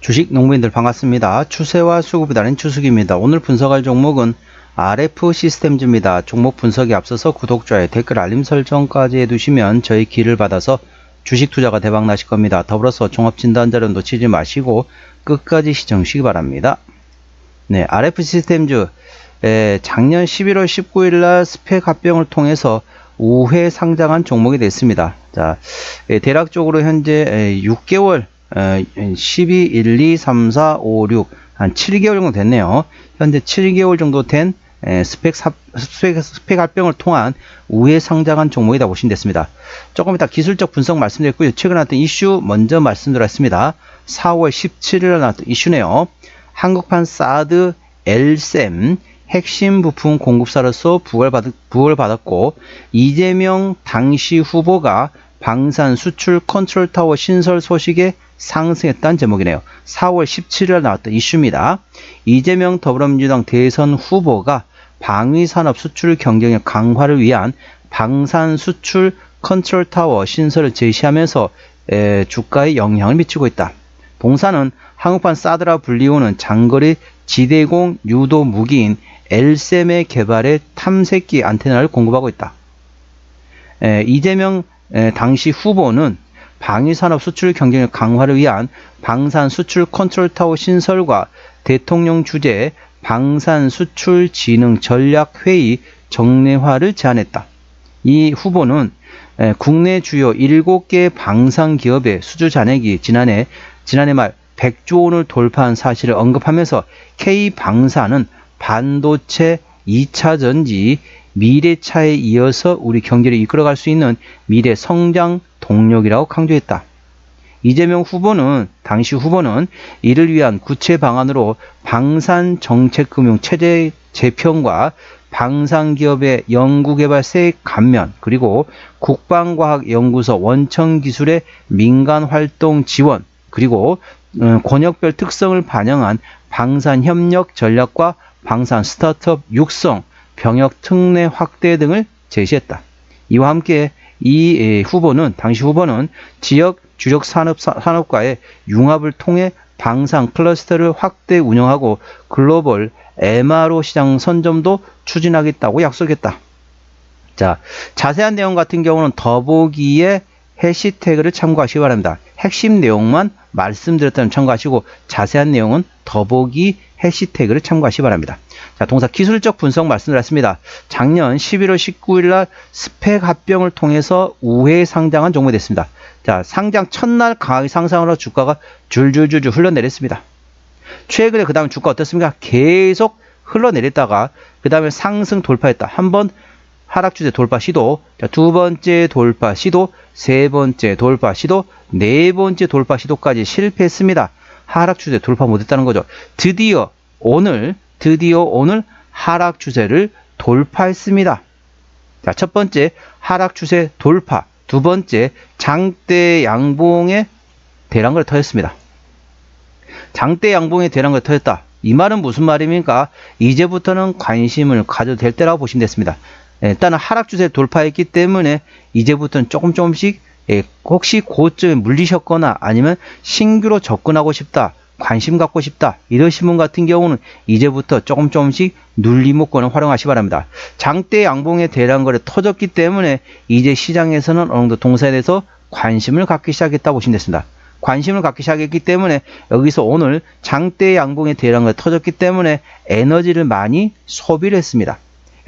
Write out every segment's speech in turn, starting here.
주식 농부인들 반갑습니다. 추세와 수급이 다른 추석입니다. 오늘 분석할 종목은 RF 시스템즈입니다. 종목 분석에 앞서서 구독자의 댓글 알림 설정까지 해두시면 저희 길을 받아서 주식 투자가 대박 나실 겁니다. 더불어서 종합진단 자료 놓치지 마시고 끝까지 시청하시기 바랍니다. 네, RF 시스템즈 에, 작년 11월 19일 날 스펙 합병을 통해서 5회 상장한 종목이 됐습니다. 자, 에, 대략적으로 현재 에, 6개월 에, 12, 1, 2, 3, 4, 5, 6, 한 7개월 정도 됐네요. 현재 7개월 정도 된 에, 스펙, 삽, 스펙, 스펙 합병을 통한 우회 상장한 종목이다 보시면 됐습니다. 조금 이따 기술적 분석 말씀드렸고요. 최근에 나왔던 이슈 먼저 말씀드렸습니다. 4월 17일 나왔던 이슈네요. 한국판 사드 엘셈 핵심 부품 공급사로서 부활받, 부활받았고 이재명 당시 후보가 방산 수출 컨트롤 타워 신설 소식에 상승했다는 제목이네요. 4월 17일 나왔던 이슈입니다. 이재명 더불어민주당 대선 후보가 방위산업 수출 경쟁력 강화를 위한 방산 수출 컨트롤 타워 신설을 제시하면서 에, 주가에 영향을 미치고 있다. 동사는 한국판 사드라 불리우는 장거리 지대공 유도 무기인 엘셈의 개발에 탐색기 안테나를 공급하고 있다. 에, 이재명 에, 당시 후보는 방위산업 수출 경쟁력 강화를 위한 방산 수출 컨트롤 타워 신설과 대통령 주재 방산 수출 진흥 전략 회의 정례화를 제안했다. 이 후보는 에, 국내 주요 7개 방산 기업의 수주 잔액이 지난해 지난해 말 100조 원을 돌파한 사실을 언급하면서 K 방산은 반도체 2차 전지 미래차에 이어서 우리 경제를 이끌어갈 수 있는 미래 성장 동력이라고 강조했다. 이재명 후보는 당시 후보는 이를 위한 구체 방안으로 방산 정책금융 체제 재편과 방산 기업의 연구개발세 감면 그리고 국방과학연구소 원천 기술의 민간 활동 지원 그리고 어, 권역별 특성을 반영한 방산 협력 전략과 방산 스타트업 육성, 병역 특례 확대 등을 제시했다. 이와 함께 이 후보는 당시 후보는 지역 주력 산업 산업과의 융합을 통해 방산 클러스터를 확대 운영하고 글로벌 MRO 시장 선점도 추진하겠다고 약속했다. 자, 자세한 내용 같은 경우는 더보기에 해시태그를 참고하시기 바랍니다. 핵심 내용만 말씀드렸다면 참고하시고 자세한 내용은 더보기 해시태그를 참고하시기 바랍니다. 자, 동사 기술적 분석 말씀드렸습니다. 작년 11월 19일 날 스펙 합병을 통해서 우회 상장한 종목이 됐습니다. 자, 상장 첫날 강하게 상승으로 주가가 줄줄줄줄 흘러내렸습니다. 최근에 그 다음에 주가 어떻습니까? 계속 흘러내렸다가 그 다음에 상승 돌파했다. 한번 하락 추세 돌파 시도, 자, 두 번째 돌파 시도, 세 번째 돌파 시도, 네 번째 돌파 시도까지 실패했습니다. 하락 추세 돌파 못했다는 거죠. 드디어 오늘, 드디어 오늘 하락 추세를 돌파했습니다. 자, 첫 번째 하락 추세 돌파, 두 번째 장대 양봉의 대량을 터졌습니다. 장대 양봉의 대량을 터졌다. 이 말은 무슨 말입니까? 이제부터는 관심을 가져도 될 때라고 보시면 됐습니다. 예, 일단은 하락 추세 돌파했기 때문에 이제부터는 조금 조금씩 예, 혹시 고점에 물리셨거나 아니면 신규로 접근하고 싶다. 관심 갖고 싶다. 이러신 분 같은 경우는 이제부터 조금 조금씩 눌림목권을 활용하시 기 바랍니다. 장대 양봉의 대량거래 터졌기 때문에 이제 시장에서는 어느 정도 동사에 대해서 관심을 갖기 시작했다 보시면 됐습니다. 관심을 갖기 시작했기 때문에 여기서 오늘 장대 양봉의 대량거래 터졌기 때문에 에너지를 많이 소비를 했습니다.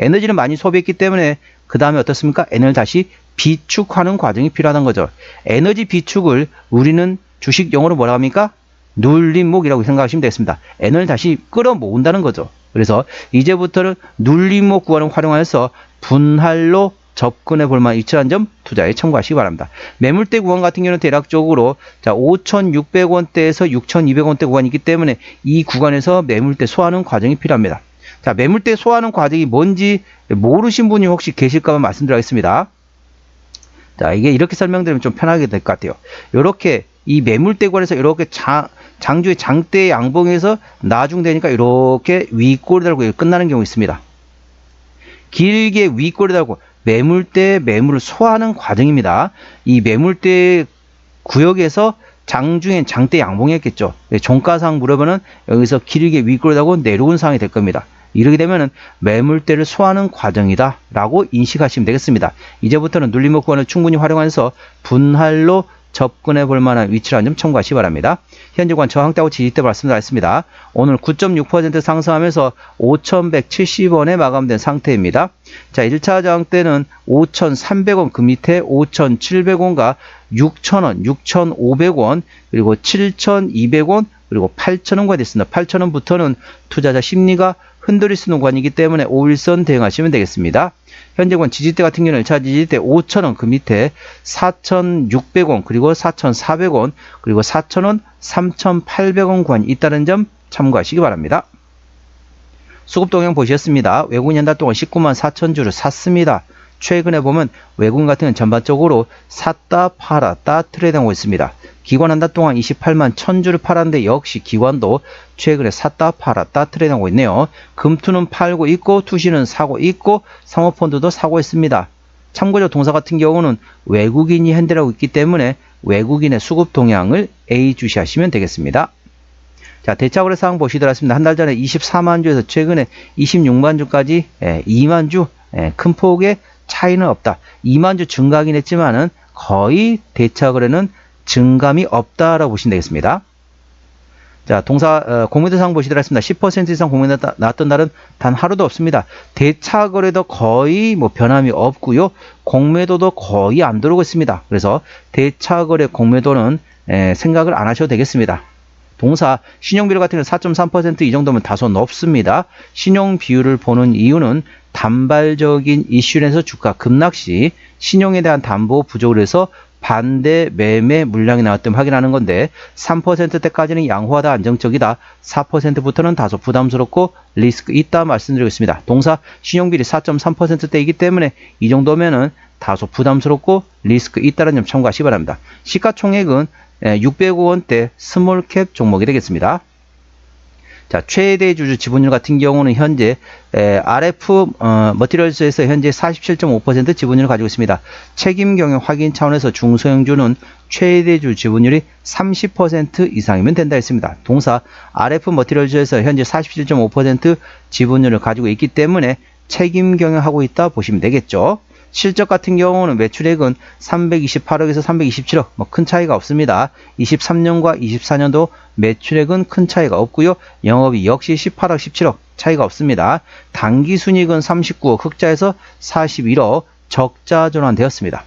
에너지를 많이 소비했기 때문에 그 다음에 어떻습니까? 에너지를 다시 비축하는 과정이 필요하다는 거죠. 에너지 비축을 우리는 주식 용어로 뭐라 합니까? 눌림목이라고 생각하시면 되겠습니다. 에너지를 다시 끌어모은다는 거죠. 그래서 이제부터는 눌림목 구간을 활용하여서 분할로 접근해 볼 만한 위치한 점 투자에 참고하시기 바랍니다. 매물대 구간 같은 경우는 대략적으로 자 5,600원대에서 6,200원대 구간이기 때문에 이 구간에서 매물대 소화하는 과정이 필요합니다. 자, 매물대 소화하는 과정이 뭔지 모르신 분이 혹시 계실까 봐 말씀드리겠습니다. 자, 이게 이렇게 설명드리면 좀 편하게 될 것 같아요. 이렇게 이 매물대관에서 이렇게 장, 장주의 장대 양봉에서 나중되니까 이렇게 윗골이 달고 끝나는 경우 있습니다. 길게 윗골이 달고 매물대 매물을 소화하는 과정입니다. 이 매물대 구역에서 장중엔 장대 양봉이었겠죠. 네, 종가상 물어보면 여기서 길게 위로다고 내려온 상황이 될 겁니다. 이렇게 되면은 매물대를 소화하는 과정이다 라고 인식하시면 되겠습니다. 이제부터는 눌림목 구간을 충분히 활용해서 분할로 접근해 볼 만한 위치라는 점 참고하시기 바랍니다. 현재 관 저항대하고 지지대 말씀드렸습니다. 오늘 9.6% 상승하면서 5,170원에 마감된 상태입니다. 자, 1차 저항대는 5,300원 그 밑에 5,700원과 6,000원, 6,500원, 그리고 7,200원, 그리고 8,000원과 됐습니다. 8,000원부터는 투자자 심리가 흔들릴 수 있는 구간이기 때문에 5일선 대응하시면 되겠습니다. 현재 권 지지대 같은 경우는 1차 지지대 5,000원 그 밑에 4,600원 그리고 4,400원 그리고 4,000원 3,800원 구간이 있다는 점 참고하시기 바랍니다. 수급 동향 보셨습니다. 외국인 한달 동안 19만 4천 주를 샀습니다. 최근에 보면 외국인 같은 경우는 전반적으로 샀다 팔았다 트레이드하고 있습니다. 기관 한 달 동안 28만 1000주를 팔았는데 역시 기관도 최근에 샀다 팔았다 트레이드하고 있네요. 금투는 팔고 있고 투시는 사고 있고 상호펀드도 사고 있습니다. 참고로 동사 같은 경우는 외국인이 핸들하고 있기 때문에 외국인의 수급 동향을 A 주시하시면 되겠습니다. 자, 대차거래 상황 보시더라습니다. 한 달 전에 24만 주에서 최근에 26만 주까지 예, 2만 주, 예, 큰 폭의 차이는 없다. 2만 주 증가하긴 했지만은 거의 대차거래는 증감이 없다라고 보시면 되겠습니다. 자, 동사, 어, 공매도 상황 보시더라습니다. 10% 이상 공매도 나왔던 날은 단 하루도 없습니다. 대차 거래도 거의 뭐 변함이 없고요. 공매도도 거의 안 들어오고 있습니다. 그래서 대차 거래 공매도는 에, 생각을 안 하셔도 되겠습니다. 동사 신용 비율 같은 경우는 4.3%이 정도면 다소 높습니다. 신용 비율을 보는 이유는 단발적인 이슈에서 주가 급락 시 신용에 대한 담보 부족을 해서 반대 매매 물량이 나왔던 확인하는 건데 3%대까지는 양호하다 안정적이다 4%부터는 다소 부담스럽고 리스크 있다 말씀드리고 있습니다. 동사 신용비율이 4.3%대이기 때문에 이 정도면은 다소 부담스럽고 리스크 있다는 점 참고하시기 바랍니다. 시가총액은 600억 원대 스몰캡 종목이 되겠습니다. 자, 최대 주주 지분율 같은 경우는 현재 에, RF 어, 머티리얼스에서 현재 47.5% 지분율을 가지고 있습니다. 책임 경영 확인 차원에서 중소형주는 최대 주 지분율이 30% 이상이면 된다 했습니다. 동사 RF 머티리얼즈에서 현재 47.5% 지분율을 가지고 있기 때문에 책임 경영하고 있다 보시면 되겠죠. 실적 같은 경우는 매출액은 328억에서 327억 뭐 큰 차이가 없습니다. 23년과 24년도 매출액은 큰 차이가 없고요. 영업이 역시 18억 17억 차이가 없습니다. 단기 순이익은 39억 흑자에서 41억 적자 전환되었습니다.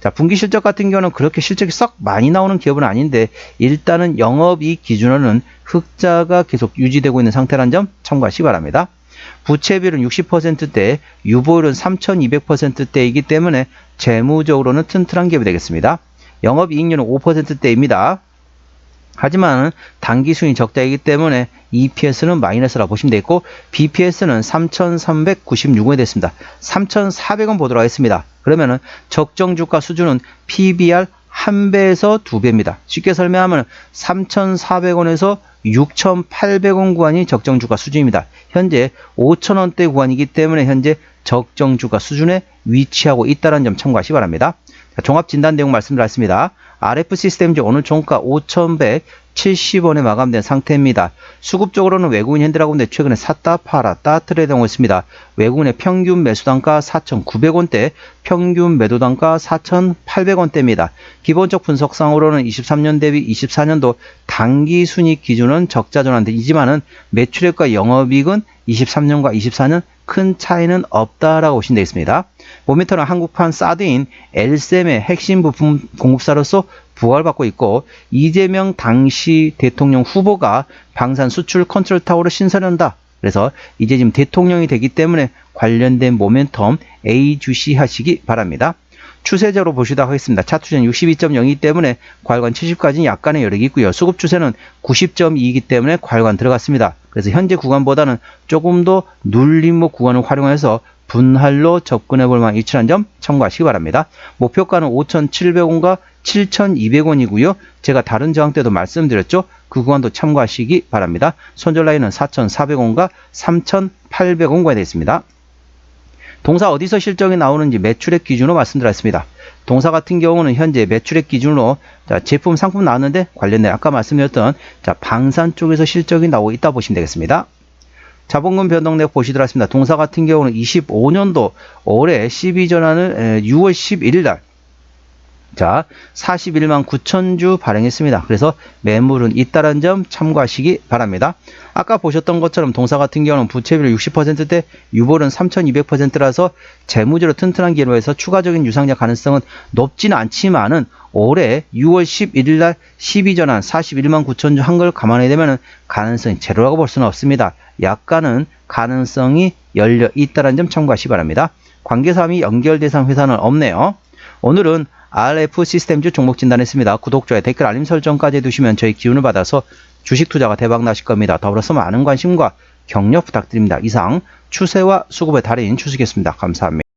자, 분기 실적 같은 경우는 그렇게 실적이 썩 많이 나오는 기업은 아닌데 일단은 영업이익 기준으로는 흑자가 계속 유지되고 있는 상태라는 점 참고하시기 바랍니다. 부채비율은 60%대, 유보율은 3200%대이기 때문에 재무적으로는 튼튼한 기업이 되겠습니다. 영업이익률은 5%대입니다. 하지만 단기 수익 적자이기 때문에 EPS는 마이너스라고 보시면 되겠고 BPS는 3,396원이 됐습니다. 3,400원 보도록 하겠습니다. 그러면은 적정 주가 수준은 PBR 1배에서 2배입니다. 쉽게 설명하면 3,400원에서 6,800원 구간이 적정 주가 수준입니다. 현재 5,000원대 구간이기 때문에 현재 적정 주가 수준에 위치하고 있다는 점 참고하시기 바랍니다. 종합 진단 내용 말씀드렸습니다. RF 시스템즈 오늘 종가 5,170원에 마감된 상태입니다. 수급 적으로는 외국인 핸들하고인데 최근에 샀다 팔았다 트레이드하고 있습니다. 외국인의 평균 매수 단가 4,900원대, 평균 매도 단가 4,800원대입니다. 기본적 분석상으로는 23년 대비 24년도 단기 순익 기준은 적자 전환이지만은 매출액과 영업이익은 23년과 24년 큰 차이는 없다라고 보시면 되겠습니다. 모멘터는 한국판 사드인 엘셈의 핵심 부품 공급사로서 부활받고 있고 이재명 당시 대통령 후보가 방산 수출 컨트롤 타워를 신설한다. 그래서 이제 지금 대통령이 되기 때문에 관련된 모멘텀 A 주시하시기 바랍니다. 추세적으로 보시도록 하겠습니다. 차트는 62.02 때문에 과열관 70까지는 약간의 여력이 있고요. 수급 추세는 90.2이기 때문에 과열관 들어갔습니다. 그래서 현재 구간보다는 조금 더 눌림목 구간을 활용해서 분할로 접근해 볼 만한 위치란 점 참고하시기 바랍니다. 목표가는 5,700원과 7,200원이고요. 제가 다른 저항 때도 말씀드렸죠. 그 구간도 참고하시기 바랍니다. 손절 라인은 4,400원과 3,800원과 되어 있습니다. 동사 어디서 실적이 나오는지 매출액 기준으로 말씀드렸습니다. 동사 같은 경우는 현재 매출액 기준으로 자, 제품 상품 나왔는데 관련된 아까 말씀드렸던 자, 방산 쪽에서 실적이 나오고 있다 보시면 되겠습니다. 자본금 변동 내역 보시도록 하겠습니다. 동사 같은 경우는 25년도 올해 12전환을 6월 11일 날 자, 41만 9천 주 발행했습니다. 그래서 매물은 있다는 점 참고하시기 바랍니다. 아까 보셨던 것처럼 동사 같은 경우는 부채비율 60%대 유볼은 3200%라서 재무제로 튼튼한 기로에서 추가적인 유상자 가능성은 높지는 않지만은 올해 6월 11일 날 12전환 41만 9천 주 한 걸 감안하게 되면 가능성이 제로라고 볼 수는 없습니다. 약간은 가능성이 열려 있다는 점 참고하시기 바랍니다. 관계사항이 연결 대상 회사는 없네요. 오늘은 RF 시스템주 종목 진단했습니다. 구독, 좋아요, 댓글, 알림 설정까지 해두시면 저희 기운을 받아서 주식 투자가 대박 나실 겁니다. 더불어서 많은 관심과 격려 부탁드립니다. 이상 추세와 수급의 달인 추식이었습니다. 감사합니다.